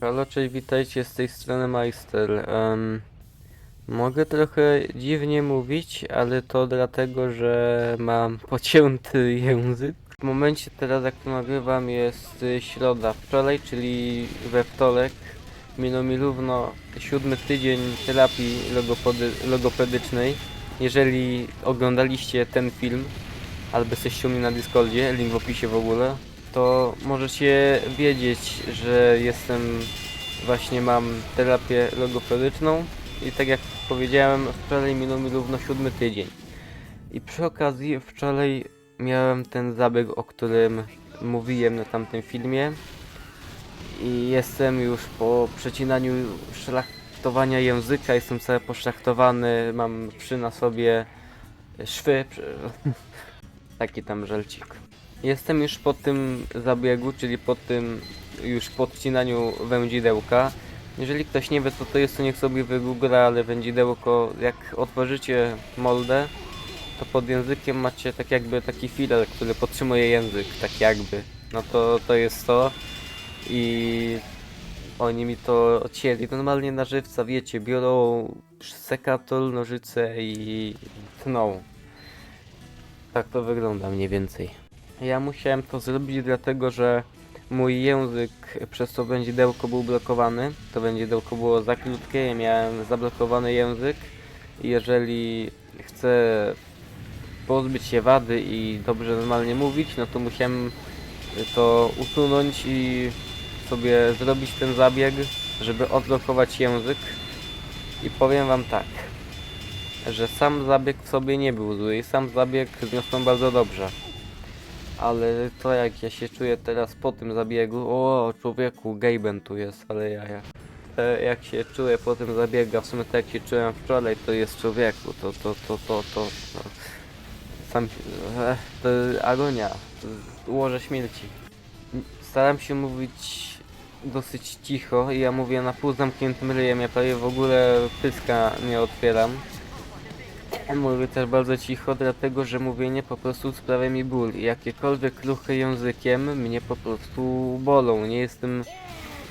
Halo, cześć, witajcie z tej strony Majster. Em, mogę trochę dziwnie mówić, ale to dlatego, że mam pocięty język. W momencie teraz, jak to nagrywam, jest y, środa. Wczoraj, czyli we wtorek, minął mi równo siódmy tydzień terapii logopedy, logopedycznej. Jeżeli oglądaliście ten film, albo jesteście u mnie na Discordzie, link w opisie w ogóle, to możecie wiedzieć, że jestem właśnie mam terapię logopedyczną i tak jak powiedziałem, wczoraj minął mi równo siódmy tydzień. I przy okazji wczoraj miałem ten zabieg, o którym mówiłem na tamtym filmie i jestem już po przecinaniu szlachtowania języka, jestem cały poszlachtowany, mam przy na sobie szwy, taki tam żelcik. Jestem już po tym zabiegu, czyli po tym już podcinaniu wędzidełka. Jeżeli ktoś nie wie co to jest, to niech sobie wygoogla, ale wędzidełko, jak otworzycie moldę, to pod językiem macie tak jakby taki filar, który podtrzymuje język, tak jakby. No to to jest to i oni mi to odcięli normalnie na żywca, wiecie, biorą sekator, nożyce i tną. Tak to wygląda mniej więcej. Ja musiałem to zrobić dlatego, że mój język przez to wędzidełko był blokowany. To wędzidełko było za krótkie, ja miałem zablokowany język. Jeżeli chcę pozbyć się wady i dobrze normalnie mówić, no to musiałem to usunąć i sobie zrobić ten zabieg, żeby odblokować język. I powiem wam tak, że sam zabieg w sobie nie był zły i sam zabieg zniosłem bardzo dobrze. Ale to jak ja się czuję teraz po tym zabiegu, o człowieku, Gaben tu jest, ale ja, ja. E, Jak się czuję po tym zabiegu, a w sumie tak jak się czułem wczoraj, to jest człowieku, to, to, to, to, to, no. Sam, e, to agonia, to łoże śmierci. Staram się mówić dosyć cicho i ja mówię na pół zamkniętym ryjem, ja prawie w ogóle pyska nie otwieram. Mówię też bardzo cicho, dlatego że mówienie po prostu sprawia mi ból. Jakiekolwiek ruchy językiem mnie po prostu bolą. Nie jestem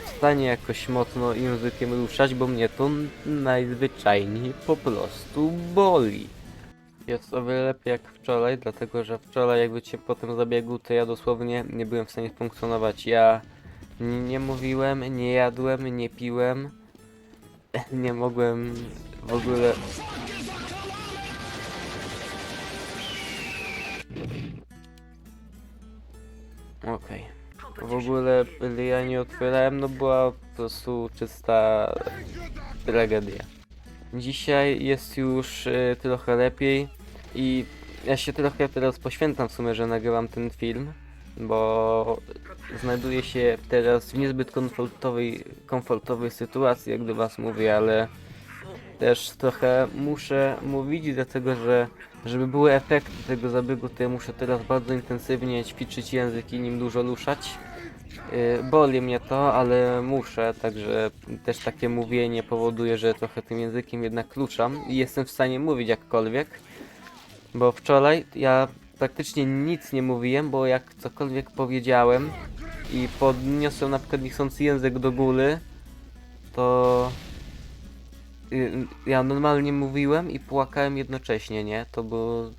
w stanie jakoś mocno językiem ruszać, bo mnie to najzwyczajniej po prostu boli. Jest o wiele lepiej jak wczoraj, dlatego że wczoraj jak wiecie po tym zabiegu to ja dosłownie nie byłem w stanie funkcjonować. Ja nie mówiłem, nie jadłem, nie piłem. Nie mogłem w ogóle Okej. W ogóle ja nie otwierałem, no była po prostu czysta tragedia. Dzisiaj jest już y, trochę lepiej i ja się trochę teraz poświęcam w sumie, że nagrywam ten film, bo znajduję się teraz w niezbyt komfortowej, komfortowej sytuacji, jak do was mówię, ale też trochę muszę mówić, dlatego że żeby były efekty tego zabiegu, to ja muszę teraz bardzo intensywnie ćwiczyć język i nim dużo ruszać. Yy, boli mnie to, ale muszę, także też takie mówienie powoduje, że trochę tym językiem jednak ruszam i jestem w stanie mówić jakkolwiek. Bo wczoraj ja praktycznie nic nie mówiłem, bo jak cokolwiek powiedziałem i podniosłem na przykład niechcący język do góry, to y, ja normalnie mówiłem i płakałem jednocześnie, nie? To było...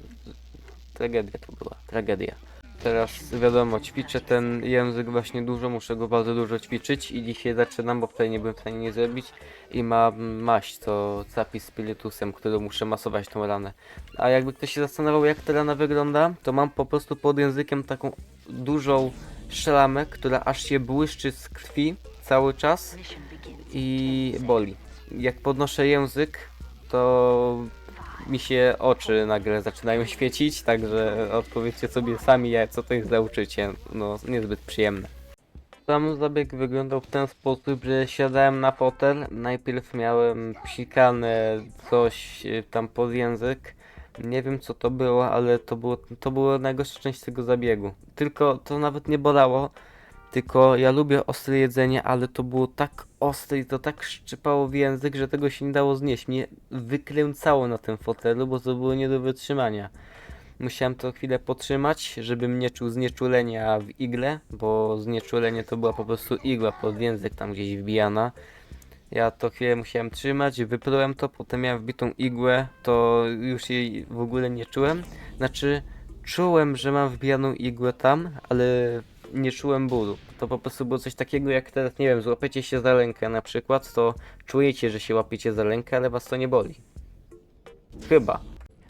Tragedia to była, tragedia. Teraz wiadomo, ćwiczę ten język właśnie dużo, muszę go bardzo dużo ćwiczyć i dzisiaj zaczynam, bo wtedy nie byłem w stanie nie zrobić i mam maść, to capi z spirytusem, którą muszę masować tą ranę. A jakby ktoś się zastanawiał jak ta rana wygląda, to mam po prostu pod językiem taką dużą szramę, która aż się błyszczy z krwi cały czas i boli. Jak podnoszę język, to mi się oczy nagle zaczynają świecić, także odpowiedzcie sobie sami, co to jest za uczucie. No, niezbyt przyjemne. Sam zabieg wyglądał w ten sposób, że siadałem na fotel, najpierw miałem psikane coś y, tam pod język. Nie wiem co to było, ale to było, to było najgorsza część tego zabiegu. Tylko to nawet nie bolało, tylko ja lubię ostre jedzenie, ale to było tak ostre i to tak szczypało w język, że tego się nie dało znieść. Mnie wykręcało na tym fotelu, bo to było nie do wytrzymania. Musiałem to chwilę potrzymać, żebym nie czuł znieczulenia w igle, bo znieczulenie to była po prostu igła pod język tam gdzieś wbijana. Ja to chwilę musiałem trzymać, wyplułem to, potem miałem wbitą igłę, to już jej w ogóle nie czułem. Znaczy, czułem, że mam wbijaną igłę tam, ale nie czułem bólu. To po prostu było coś takiego jak teraz, nie wiem, złapiecie się za rękę na przykład, to czujecie, że się łapiecie za rękę, ale was to nie boli. Chyba.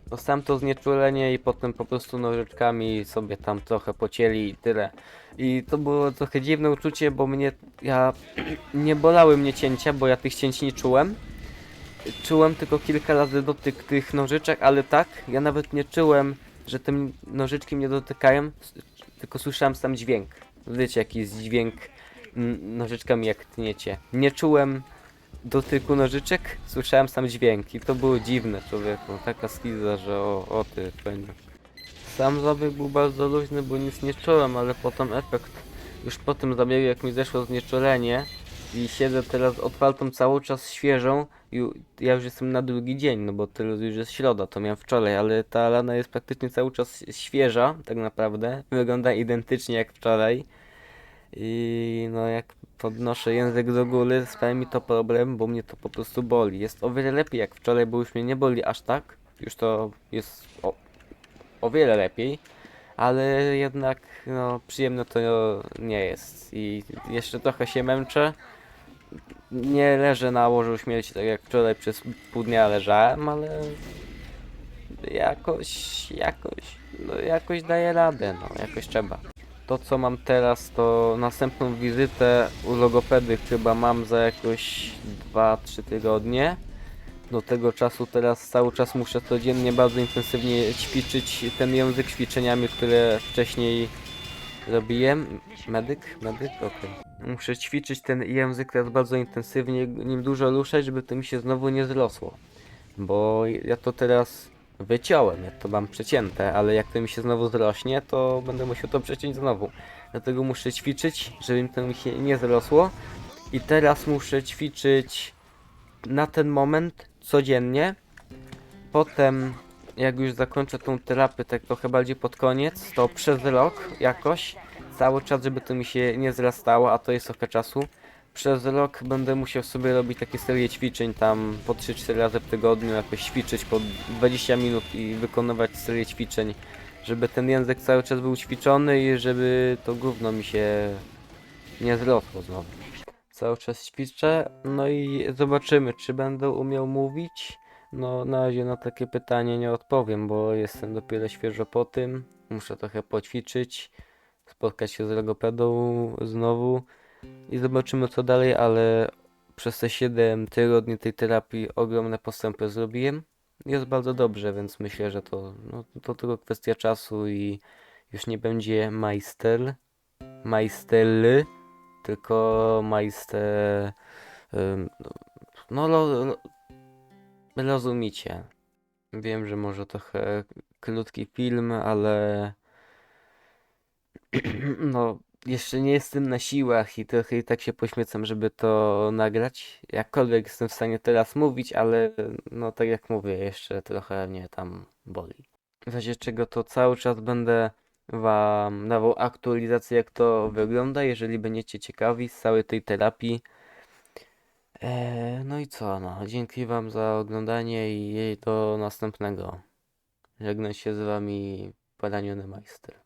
Dostałem to znieczulenie i potem po prostu nożyczkami sobie tam trochę pocięli i tyle. I to było trochę dziwne uczucie, bo mnie, ja, nie bolały mnie cięcia, bo ja tych cięć nie czułem. Czułem tylko kilka razy dotyk tych nożyczek, ale tak, ja nawet nie czułem, że te m- nożyczki mnie dotykają, tylko słyszałem sam dźwięk. Wiecie, jaki jest dźwięk nożyczkami jak tniecie. Nie czułem dotyku nożyczek, słyszałem sam dźwięk i to było dziwne człowieku, taka skiza, że o, o ty, fajnie. Sam zabieg był bardzo luźny, bo nic nie czułem, ale potem efekt, już po tym zabiegu jak mi zeszło znieczulenie i siedzę teraz otwartą cały czas świeżą ja już jestem na drugi dzień, no bo teraz już jest środa, to miałem wczoraj, ale ta rana jest praktycznie cały czas świeża, tak naprawdę, wygląda identycznie jak wczoraj. I no jak podnoszę język do góry, sprawia mi to problem, bo mnie to po prostu boli. Jest o wiele lepiej jak wczoraj, bo już mnie nie boli aż tak. Już to jest o, o wiele lepiej, ale jednak no przyjemne to nie jest. I jeszcze trochę się męczę. Nie leżę na łożu śmierci tak jak wczoraj przez pół dnia leżałem, ale jakoś, jakoś, no jakoś daję radę, no jakoś trzeba. To co mam teraz to następną wizytę u logopedy chyba mam za jakoś 2-3 tygodnie. Do tego czasu teraz cały czas muszę codziennie bardzo intensywnie ćwiczyć ten język ćwiczeniami, które wcześniej robiłem. Medyk? Medyk? Okej. Muszę ćwiczyć ten język teraz bardzo intensywnie, nim dużo ruszać, żeby to mi się znowu nie zrosło. Bo ja to teraz wyciąłem, ja to mam przecięte, ale jak to mi się znowu zrośnie, to będę musiał to przeciąć znowu. Dlatego muszę ćwiczyć, żeby mi to mi się nie zrosło. I teraz muszę ćwiczyć na ten moment codziennie. Potem, jak już zakończę tą terapię, tak trochę bardziej pod koniec, to przez rok jakoś, cały czas, żeby to mi się nie zrastało, a to jest trochę czasu. Przez rok będę musiał sobie robić takie serie ćwiczeń tam po 3-4 razy w tygodniu, jakoś ćwiczyć po 20 minut i wykonywać serię ćwiczeń, żeby ten język cały czas był ćwiczony i żeby to gówno mi się nie zrosło znowu. Cały czas ćwiczę, no i zobaczymy, czy będę umiał mówić. No, na razie na takie pytanie nie odpowiem, bo jestem dopiero świeżo po tym. Muszę trochę poćwiczyć, spotkać się z logopedą znowu i zobaczymy co dalej, ale przez te 7 tygodni tej terapii ogromne postępy zrobiłem. Jest bardzo dobrze, więc myślę, że to, no, to tylko kwestia czasu i już nie będzie majster, majsterly, tylko majster, no lo, lo, rozumicie. Wiem, że może trochę krótki film, ale no jeszcze nie jestem na siłach i trochę i tak się poświęcam, żeby to nagrać. Jakkolwiek jestem w stanie teraz mówić, ale no tak jak mówię, jeszcze trochę mnie tam boli. W razie czego to cały czas będę wam dawał aktualizację jak to wygląda, jeżeli będziecie ciekawi z całej tej terapii. Eee, no i co, no, dzięki wam za oglądanie i do następnego. Żegnam się z wami, Paraniony Majster.